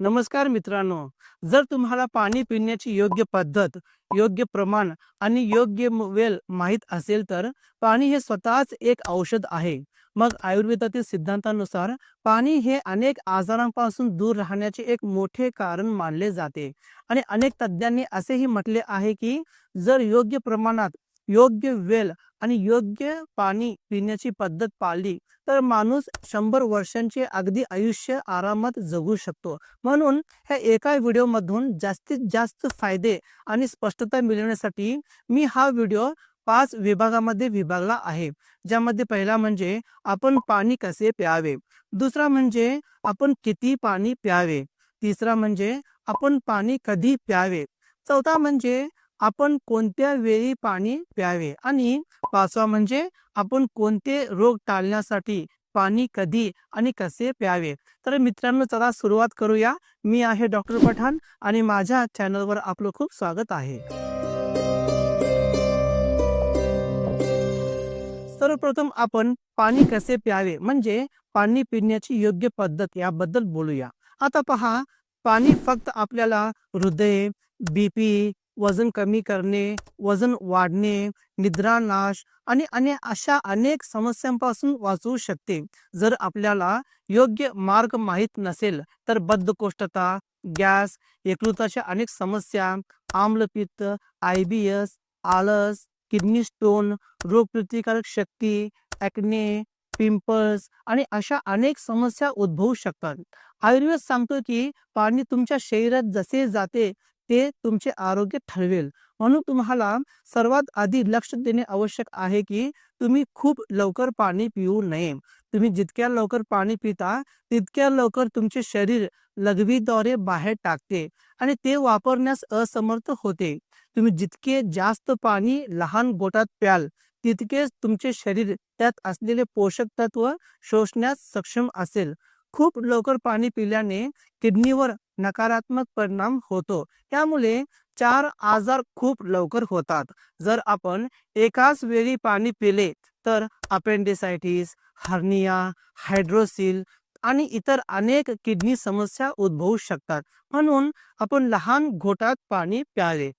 नमस्कार मित्रांनो. जर तुम्हाला पाणी पिण्याची योग्य पद्धत योग्य प्रमाण आणि योग्य वेल माहीत असेल तर पाणी हे स्वतःच एक औषध आहे. मग आयुर्वेदातील सिद्धांतानुसार पाणी हे अनेक आजारांपासून दूर राहण्याचे एक मोठे कारण मानले जाते. आणि अनेक तज्ज्ञांनी असेही म्हटले आहे की जर योग्य प्रमाणात योग्य वेल आणि योग्य पाणी पिण्याची पद्धत पाळली तर माणूस शंभर वर्षांचे अगदी आयुष्य आरामात जगू शकतो. म्हणून ह्या एका व्हिडिओमधून जास्तीत जास्त फायदे आणि स्पष्टता मिळवण्यासाठी मी हा व्हिडिओ पाच विभागामध्ये विभागला आहे. ज्यामध्ये पहिला म्हणजे आपण पाणी कसे प्यावे? दुसरा म्हणजे आपण किती पाणी प्यावे? तिसरा म्हणजे आपण पाणी कधी प्यावे? चौथा म्हणजे आपण कोणत्या वेळी पाणी प्यावे आणि पाचवा म्हणजे आपण कोणते रोग टाळण्यासाठी पाणी कधी आणि कसे प्यावे? तर मित्रांनो चला सुरुवात करूया. मी आहे डॉक्टर पठाण आणि माझ्या चॅनलवर आपलं खूप स्वागत आहे. सर्वप्रथम आपण पाणी कसे प्यावे? म्हणजे पाणी पिण्याची योग्य पद्धत याबद्दल बोलूया. आता पहा पाणी फक्त आपल्याला हृदय बीपी वजन कमी करणे वजन वाढणे निद्रानाश आणि अने अशा अनेक समस्यांपासून वाचवू शकते. जर आपल्याला योग्य मार्ग माहीत नसेल तर बद्धकोष्ठता गॅस यकृताच्या अनेक समस्या आम्लपित्त आय बी एस आळस किडनी स्टोन रोगप्रतिकारक शक्ती ॲक्ने पिंपल्स आणि अशा अनेक समस्या उद्भवू शकतात. आयुर्वेद सांगतो की पाणी तुमच्या शरीरात जसे जाते ते तुमचे आरोग्य ठरवेल. म्हणून तुम्हाला सर्वात आधी लक्ष देणे आवश्यक आहे की तुम्ही खूप लवकर पाणी पिऊ नये. तुम्ही जितक्या लवकर पाणी पिता तितक्या लवकर तुमचे शरीर लघवीद्वारे बाहेर टाकते आणि ते वापरण्यास असमर्थ होते. तुम्ही जितके जास्त पाणी लहान गोटात प्याल तितकेच तुमचे शरीर त्यात असलेले पोषक तत्व शोषण्यास सक्षम असेल. खूप लवकर पाणी पिल्याने किडनीवर नकारात्मक परिणाम होतो. त्यामुळे चार आजार खूप लवकर होतात. जर आपण एकाच वेळी पाणी पिले तर अपेंडिसायटिस हर्निया हायड्रोसिल आणि इतर अनेक किडनी समस्या उद्भवू शकतात. म्हणून आपण लहान घोटात पाणी प्यावे.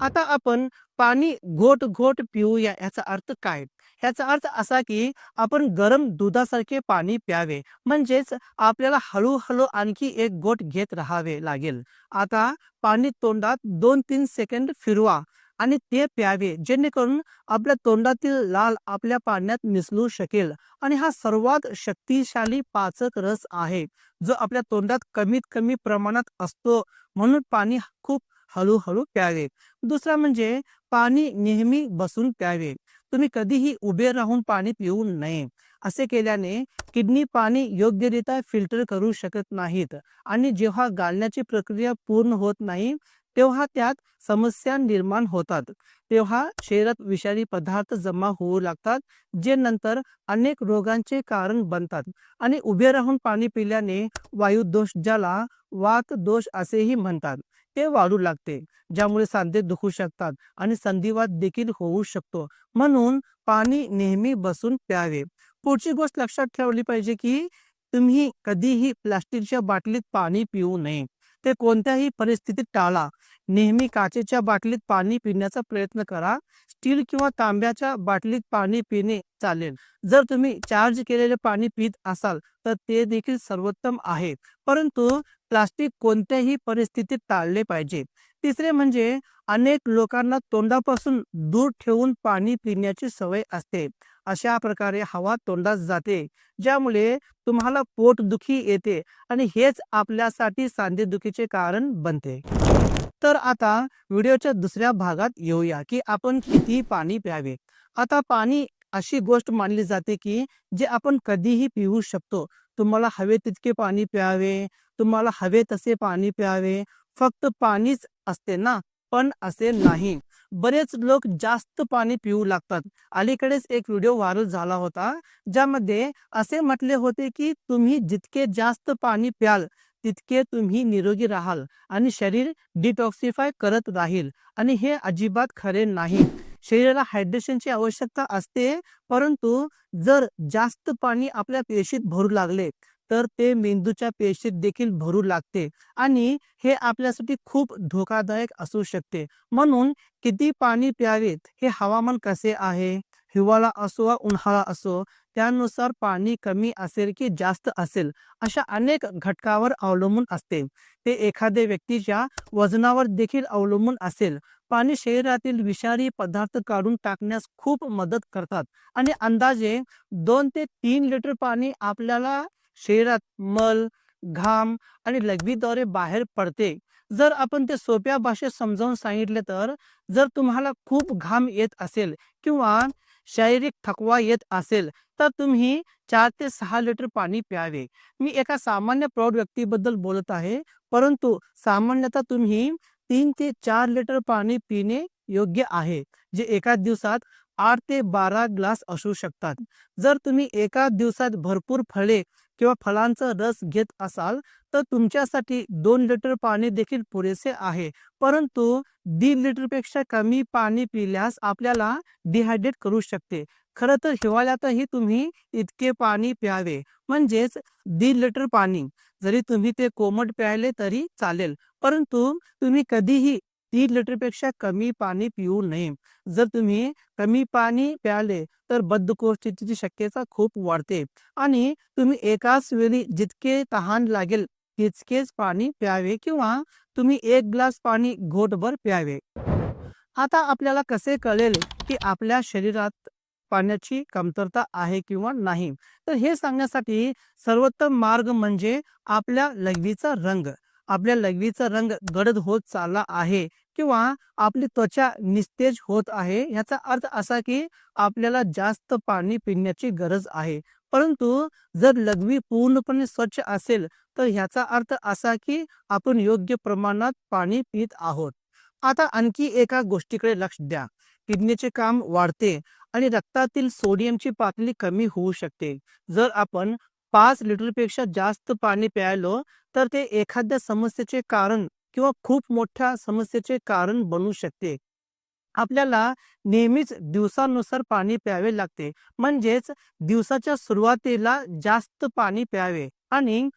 आता आपण पाणी घोट घोट पिऊया याचा अर्थ काय? याचा अर्थ असा की आपण गरम दुधासारखे पाणी प्यावे. म्हणजेच आपल्याला हळूहळू आणखी एक गोट घेत राहावे लागेल. आता पाणी तोंडात दोन तीन सेकंड फिरवा आणि ते प्यावे जेणेकरून आपल्या तोंडातील लाल आपल्या पाण्यात मिसळू शकेल आणि हा सर्वात शक्तिशाली पाचक रस आहे जो आपल्या तोंडात कमीत कमी प्रमाणात असतो म्हणून पाणी खूप हळूहळू प्यावे. दुसरा म्हणजे पाणी नेहमी बसून प्यावे. तुम्ही कधीही उभे राहून पाणी पिऊ नये. असे केल्याने किडनी पाणी योग्यरित्या फिल्टर करू शकत नाहीत आणि जेव्हा गाळण्याची प्रक्रिया पूर्ण होत नाही तेव्हा त्यात समस्या निर्माण होतात. तेव्हा शरीरात विषारी पदार्थ जमा होऊ लागतात जे नंतर अनेक रोगांचे कारण बनतात आणि उभे राहून पाणी पिल्याने वायुदोष ज्याला वात दोष असेही म्हणतात. ते वाढू लागते ज्यामुळे सांधे दुखू शकतात आणि संधिवात देखील होऊ शकतो. म्हणून पाणी नेहमी बसून प्यावे. पुढची गोष्ट लक्षात ठेवली पाहिजे की तुम्ही कधीही प्लास्टिकच्या बाटलीत पाणी पिऊ नये. ते कोणत्याही परिस्थितीत टाळा. नेहमी काचेच्या बाटलीत पाणी पिण्याचा प्रयत्न करा. स्टील किंवा तांब्याच्या बाटलीत पाणी पिणे चालेल. जर तुम्ही चार्ज केलेले पाणी पित असाल तर ते देखील सर्वोत्तम आहे. परंतु प्लास्टिक कोणत्याही परिस्थितीत टाळले पाहिजे. तिसरे म्हणजे अनेक लोकांना तोंडापासून दूर ठेवून पाणी पिण्याची सवय असते. अशा प्रकारे हवा तोंडात जाते ज्यामुळे तुम्हाला पोटदुखी येते आणि हेच आपल्यासाठी सांधेदुखीचे कारण बनते. तर आता व्हिडिओच्या दुसऱ्या भागात येऊया की आपण किती पाणी प्यावे. आता पाणी अशी गोष्ट मानली जाते की जे आपण कधीही पिऊ शकतो. तुम्हाला हवे तितके पाणी प्यावे तुम्हाला हवे तसे पाणी प्यावे. फक्त पाणीच असते ना? पण असे नाही. बरेच लोक जास्त पाणी पिऊ लागतात. अलीकडेच एक व्हिडिओ व्हायरल झाला होता ज्यामध्ये असे म्हटले होते की तुम्ही जितके जास्त पाणी प्याल तितके तुम्ही निरोगी राहाल आणि शरीर डिटॉक्सिफाय करत राहील आणि हे अजिबात खरे नाही. शरीराला हायड्रेशनची आवश्यकता असते परंतु जर जास्त पाणी आपल्या पेशीत भरू लागले तर ते मेंदूच्या पेशीत देखील भरू लागते आणि हे आपल्यासाठी खूप धोकादायक असू शकते. म्हणून किती पाणी प्यावेत हे हवामान कसे आहे? हिवाळा असो वा उन्हाळा असो त्यानुसार पाणी कमी असेल की जास्त असेल अशा अनेक घटकावर अवलंबून असते. ते एखाद्या व्यक्तीच्या वजनावर देखील अवलंबून असेल. पाणी शरीरातील विषारी पदार्थ काढून टाकण्यास खूप मदत करतात आणि अंदाजे दोन ते तीन लिटर पाणी आपल्याला शरीरात मल घाम आणि लघवीद्वारे बाहेर पडते. जर आपण ते सोप्या भाषेत समजावून सांगितले तर जर तुम्हाला खूप घाम येत असेल किंवा शारीरिक थकवा येत असेल तर तुम्ही चार ते सहा लिटर पाणी प्यावे. मी एका सामान्य प्रौढ व्यक्तीबद्दल बोलत आहे परंतु सामान्यतः तुम्ही तीन ते चार लिटर पाणी पिणे योग्य आहे जे एका दिवसात आठ ते बारा ग्लास असू शकतात. जर तुम्ही एका दिवसात भरपूर फळे किंवा फळांचा रस घेत असाल तर तुमच्यासाठी दोन लिटर पाणी देखील पुरेसे आहे. परंतु दीड लिटरपेक्षा कमी पाणी पिल्यास आपल्याला डिहायड्रेट करू शकते. खरं तर हिवाळ्यातही तुम्ही इतके पाणी प्यावे. म्हणजेच दीड लिटर पाणी. जरी तुम्ही ते कोमट प्यायले तरी चालेल. परंतु तुम्ही कधीही तीन लिटरपेक्षा कमी पाणी पिऊ नये. जर तुम्ही कमी पाणी प्याले तर बद्धकोष्ठतेची शक्यता खूप वाढते. आणि तुम्ही एकाच वेळी जितके तहान लागेल तितकेच पाणी प्यावे किंवा तुम्ही एक ग्लास पाणी घोटभर प्यावे. आता आपल्याला कसे कळेल की आपल्या शरीरात पाण्याची कमतरता आहे किंवा नाही? तर हे सांगण्यासाठी सर्वोत्तम मार्ग म्हणजे आपल्या लघवीचा रंग. आपल्या लघवीचा रंग गडद होत चालला आहे. किंवा आपली त्वचा निस्तेज होत आहे याचा अर्थ असा की आपल्याला जास्त पाणी पिण्याची गरज आहे. परंतु जर लघवी पूर्णपणे स्वच्छ असेल तर ह्याचा अर्थ असा की आपण योग्य प्रमाणात पाणी पित आहोत. आता आणखी एका गोष्टीकडे लक्ष द्या. किडनीचे काम वाढते आणि रक्तातील सोडियमची पातळी कमी होऊ शकते. जर आपण पाच लिटरपेक्षा जास्त पाणी प्यायलो तर ते एखाद्या समस्येचे कारण किंवा खूप मोठ्या समस्येचे कारण बनू शकते. आपल्याला नेहमीच दिवसानुसार पाणी प्यावे लागते. म्हणजेच दिवसाच्या सुरुवातीला जास्त पाणी प्यावे आणि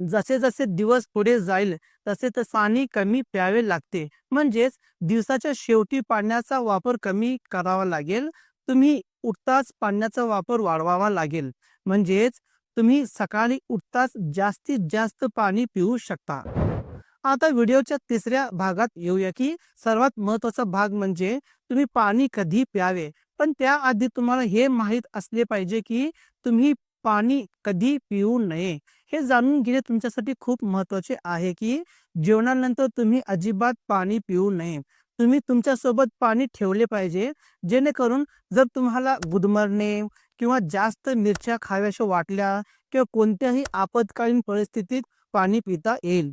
जसे जसे दिवस पुढे जाईल तसे तसे पाणी कमी प्यावे लागते. म्हणजेच दिवसाच्या शेवटी पाण्याचा वापर कमी करावा लागेल. तुम्ही उठताच पाण्याचा वापर वाढवावा लागेल. म्हणजेच तुम्ही सकाळी उठताच जास्तीत जास्त पाणी पिऊ शकता. आता व्हिडिओच्या तिसऱ्या भागात येऊया की सर्वात महत्त्वाचा भाग म्हणजे तुम्ही पाणी कधी प्यावे? पण त्याआधी तुम्हाला हे माहीत असले पाहिजे की तुम्ही पाणी कधी पिऊ नये. हे जाणून घेणे तुमच्यासाठी खूप महत्त्वाचे आहे की जेवणानंतर तुम्ही अजिबात पाणी पिऊ नये. तुम्ही तुमच्यासोबत पाणी ठेवले पाहिजे जेणेकरून जर तुम्हाला गुदमरणे किंवा जास्त मिरच्या खाव्याशा वाटल्या किंवा कोणत्याही आपत्कालीन परिस्थितीत पाणी पिता येईल.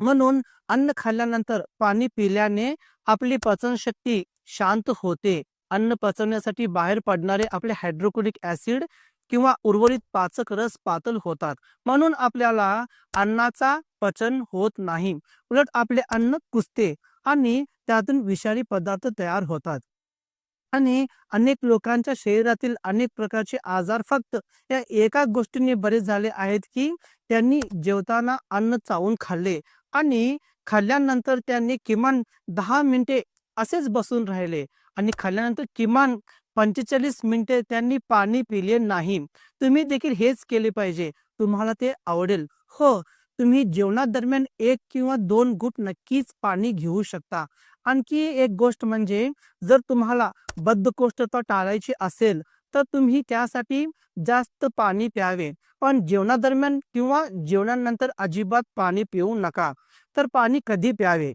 म्हणून अन्न खाल्ल्यानंतर पाणी पिल्याने आपली पचनशक्ती शांत होते. अन्न पचवण्यासाठी बाहेर पडणारे आपले हायड्रोक्लोरिक ऍसिड किंवा उर्वरित पाचक रस पातळ होतात. म्हणून आपल्याला अन्नाचा पचन होत नाही. उलट आपले अन्न कुसते आणि त्यातून विषारी पदार्थ तयार होतात. आणि अनेक लोकांच्या शरीरातील अनेक प्रकारचे आजार फक्त या एका गोष्टीने बरे झाले आहेत की त्यांनी जेवताना अन्न चावून खाल्ले. आणि खाल्ल्यानंतर त्यांनी किमान दहा मिनिटे असेच बसून राहिले. आणि खाल्ल्यानंतर किमान पंचेचाळीस मिनिटे त्यांनी पाणी पिले नाही. तुम्ही देखील हेच केले पाहिजे. तुम्हाला ते आवडेल. हो तुम्ही जेवणादरम्यान एक किंवा दोन गुट नक्कीच पाणी घेऊ शकता. आणखी एक गोष्ट म्हणजे जर तुम्हाला बद्धकोष्ठता टाळायची असेल तर तुम्ही त्यासाठी जास्त पाणी प्यावे. पण जेवणादरम्यान किंवा जेवणानंतर अजिबात पाणी पिऊ नका. तर पाणी कधी प्यावे?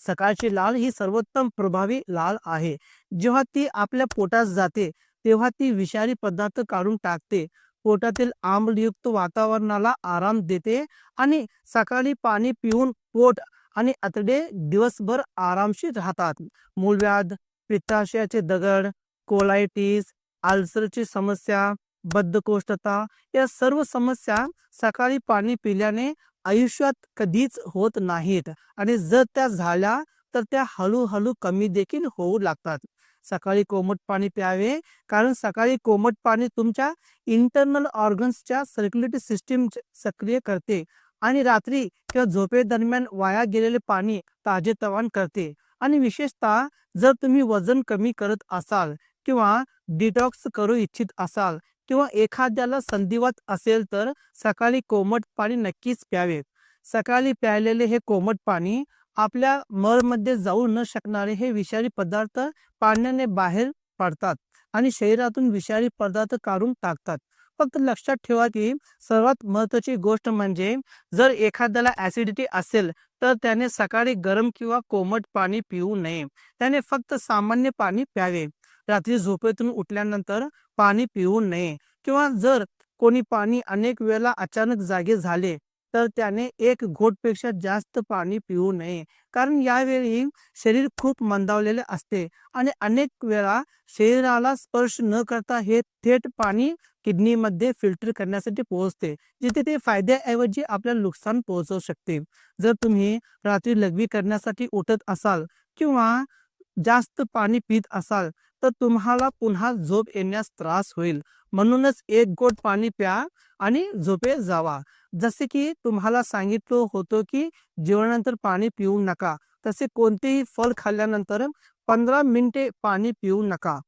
सकाळची लाल ही सर्वोत्तम प्रभावी लाल आहे. जेव्हा ती आपल्या पोटात जाते तेव्हा ती विषारी पदार्थ काढून टाकते. पोटातील आम्लयुक्त वातावरणाला आराम देते आणि सकाळी पाणी पिऊन पोट आणि आतडे दिवसभर आरामशीर राहतात. मूळव्याध पित्ताशयाचे दगड कोलायटिस आल्सरची समस्या बद्धकोष्ठता या सर्व समस्या सकाळी पाणी पिल्याने आयुष्यात कधीच होत नाहीत. आणि जर त्या झाल्या तर त्या हळूहळू कमी देखील होऊ लागतात. सकाळी कोमट पाणी प्यावे कारण सकाळी कोमट पाणी तुमच्या इंटरनल ऑर्गन्सच्या सर्क्युलेटरी सिस्टीम सक्रिय करते आणि रात्री किंवा झोपेदरम्यान वाया गेलेले पाणी ताजेतवान करते. आणि विशेषतः जर तुम्ही वजन कमी करत असाल किंवा डिटॉक्स करू इच्छित असाल किंवा एखाद्याला संधिवात असेल तर सकाळी कोमट पाणी नक्कीच प्यावे. सकाळी प्यायलेले हे कोमट पाणी आपल्या मळमध्ये जाऊ न शकणारे हे विषारी पदार्थ पाण्याने बाहेर पडतात आणि शरीरातून विषारी पदार्थ काढून टाकतात. फक्त लक्षात ठेवा की सर्वात महत्वाची गोष्ट म्हणजे जर एखाद्याला ऍसिडिटी असेल तर त्याने सकाळी गरम किंवा कोमट पाणी पिऊ नये. त्याने फक्त सामान्य पाणी प्यावे. रात्री झोपेतून उठल्यानंतर पाणी पिऊ नये किंवा जर कोणी पाणी अनेक वेळेला अचानक जागे झाले तर त्याने एक घोटपेक्षा जास्त पाणी पिऊ नये. कारण यावेळी शरीर खूप मंदावलेले असते आणि अनेक वेळा शरीराला स्पर्श न करता हे थेट पाणी किडनीमध्ये फिल्टर करण्यासाठी पोहोचते जिथे ते फायद्याऐवजी आपल्याला नुकसान पोहोचवू शकते. जर तुम्ही रात्री लघवी करण्यासाठी उठत असाल किंवा जास्त पाणी पित असाल तर तुम्हाला पुन्हा झोप येण्यास त्रास होईल. म्हणूनच एक गोट पाणी प्या आणि झोपे जावा. जसे की तुम्हाला सांगितलं होतं की जेवणानंतर पाणी पिऊ नका. तसे कोणतेही फळ खाल्ल्यानंतर पंधरा मिनिटे पाणी पिऊ नका.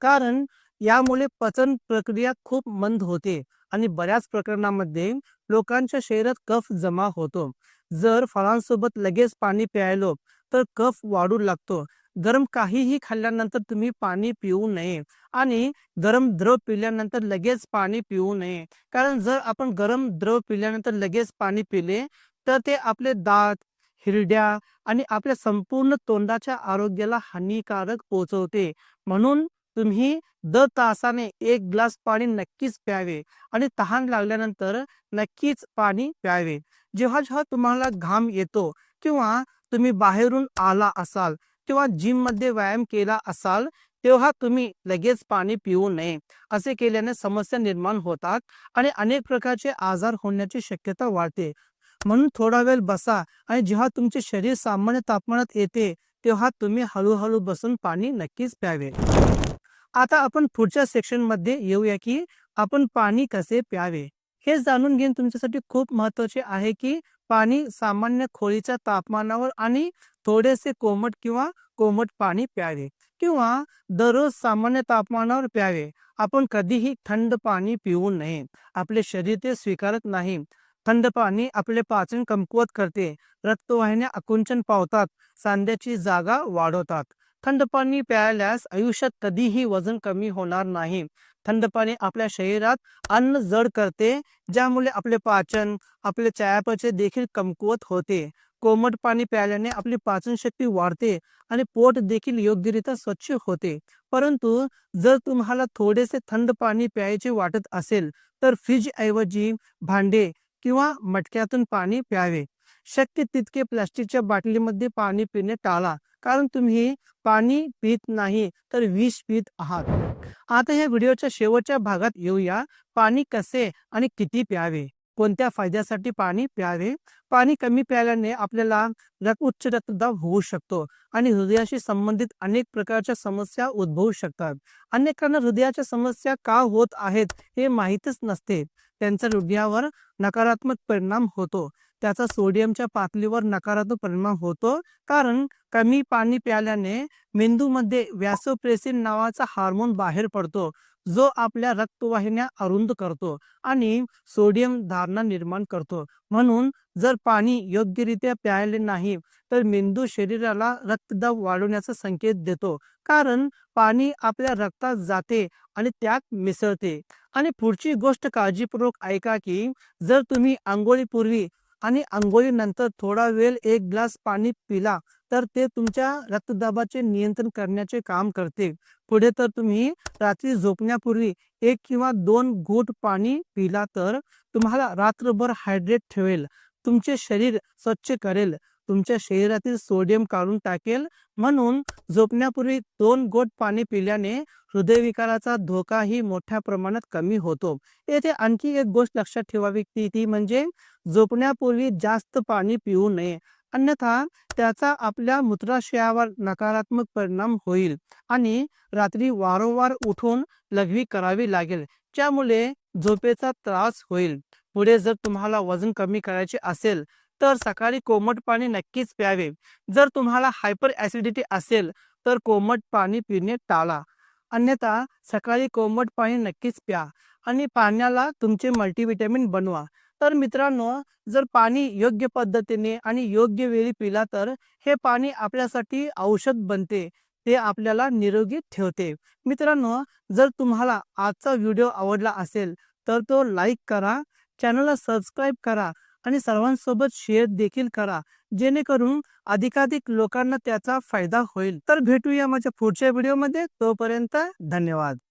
कारण यामुळे पचन प्रक्रिया खूप मंद होते आणि बऱ्याच प्रकरणामध्ये लोकांच्या शरीरात कफ जमा होतो. जर फळांसोबत लगेच पाणी प्यायलो तर कफ वाढू लागतो. गरम काहीही खाल्ल्यानंतर तुम्ही पाणी पिऊ नये आणि गरम द्रव पिल्यानंतर लगेच पाणी पिऊ नये. कारण जर आपण गरम द्रव पिल्यानंतर लगेच पाणी पिले तर ते आपले दात हिरड्या आणि आपल्या संपूर्ण तोंडाच्या आरोग्याला हानिकारक पोहोचवते. म्हणून तुम्ही दर तासाने एक ग्लास पाणी नक्कीच प्यावे आणि तहान लागल्यानंतर नक्कीच पाणी प्यावे. जेव्हा जेव्हा तुम्हाला घाम येतो किंवा तुम्ही बाहेरून आला असाल किंवा जिममध्ये व्यायाम केला असाल तेव्हा तुम्ही लगेच पाणी पिऊ नये. असे केल्याने समस्या निर्माण होतात आणि अनेक प्रकारचे आजार होण्याची शक्यता वाढते. म्हणून थोडा वेळ बसा आणि जेव्हा तुमचे शरीर सामान्य तापमानात येते तेव्हा तुम्ही हळूहळू बसून पाणी नक्कीच प्यावे. आता आपण पुढच्या सेक्शनमध्ये येऊया की आपण पाणी कसे प्यावे. हे जाणून घेणे तुमच्यासाठी खूप महत्त्वाचे आहे की पाणी सामान्य खोलीच्या तापमानावर आणि थोडेसे कोमट किंवा कोमट पाणी प्यावे किंवा दररोज सामान्य तापमानावर प्यावे. आपण कधीही थंड पाणी पिऊ नये. आपले शरीर ते स्वीकारत नाही. थंड पाणी आपले पाचन कमकुवत करते. रक्तवाहिन्या आकुंचन पावतात. सांध्याची जागा वाढवतात. थंड पाणी प्यायल्यास आयुष्यात कधीही वजन कमी होणार नाही. थंड पाणी आपल्या शरीरात अन्न जड करते ज्यामुळे आपले पाचन आपले चयापचय देखील कमकुवत होते. कोमट पाणी प्यायल्याने आपली पाचन शक्ती वाढते आणि पोट देखील योग्यरित्या स्वच्छ होते. परंतु जर तुम्हाला थोडेसे थंड पाणी प्यायचे वाटत असेल तर फ्रीज ऐवजी भांडे किंवा मटक्यातून पाणी प्यावे. शक्य तितके प्लास्टिकच्या बाटलीमध्ये पाणी पिणे टाळा कारण तुम्ही पाणी पित नाही तर विष पित आहात. आता या व्हिडिओच्या शेवटच्या भागात येऊया. पाणी कसे आणि किती प्यावे? कोणत्या फायद्यासाठी पाणी प्यावे? पाणी कमी प्यायल्याने आपल्याला उच्च रक्तदाब होऊ शकतो आणि हृदयाशी संबंधित अनेक प्रकारच्या समस्या उद्भवू शकतात. अनेकांना हृदयाच्या समस्या का होत आहेत हे माहीतच नसते. त्यांचा हृदयावर नकारात्मक परिणाम होतो. त्याचा सोडियमच्या पातळीवर नकारात्मक परिणाम होतो. कारण कमी पाणी प्यायल्याने मेंदूमध्ये व्यासोप्रेसिन नावाचा हार्मोन बाहेर पडतो. जो आपल्या रक्तवाहिन्या अरुंद करतो आणि सोडियम धारणा निर्माण करतो. म्हणून जर पाणी योग्यरित्या प्यायले नाही तर मेंदू शरीराला रक्तदाब वाढवण्याचा संकेत देतो. कारण पाणी आपल्या रक्तात जाते आणि त्यात मिसळते. आणि पुढची गोष्ट काळजीपूर्वक ऐका की जर तुम्ही आंघोळीपूर्वी आणि आंघोळीनंतर थोडा वेळ एक ग्लास पाणी पिला तर ते तुमच्या रक्तदाबाचे नियंत्रण करण्याचे काम करते. पुढे तर तुम्ही रात्री झोपण्यापूर्वी एक किंवा दोन घोट पाणी पिला तर तुम्हाला रात्रभर हायड्रेट ठेवेल. तुमचे शरीर स्वच्छ करेल. तुमच्या शरीरातील सोडियम काढून टाकेल. म्हणून झोपण्यापूर्वी दोन गोट पाणी पिल्याने हृदयविकाराचा धोकाही मोठ्या प्रमाणात कमी होतो. येथे आणखी एक गोष्ट लक्षात ठेवावी ती ती म्हणजे झोपण्यापूर्वी जास्त पाणी पिऊ नये. अन्यथा त्याचा आपल्या मूत्राशयावर नकारात्मक परिणाम होईल आणि रात्री वारंवार उठून लघवी करावी लागेल त्यामुळे झोपेचा त्रास होईल. पुढे जर तुम्हाला वजन कमी करायचे असेल तर सकाळी कोमट पाणी नक्कीच प्यावे. जर तुम्हाला हायपर ॲसिडिटी असेल तर कोमट पाणी पिणे टाळा. अन्यथा सकाळी कोमट पाणी नक्कीच प्या आणि पाण्याला तुमचे मल्टीव्हिटॅमिन बनवा. तर मित्रांनो जर पाणी योग्य पद्धतीने आणि योग्य वेळी पिला तर हे पाणी आपल्यासाठी औषध बनते. ते आपल्याला निरोगी ठेवते. मित्रांनो जर तुम्हाला आजचा व्हिडिओ आवडला असेल तर तो लाईक करा चॅनलला सबस्क्राईब करा आणि सर्वांसोबत शेअर देखील करा. जेणेकरून अधिकाधिक लोकांना त्याचा फायदा होईल. तर भेटूया माझ्या पुढच्या व्हिडिओमध्ये तोपर्यंत धन्यवाद.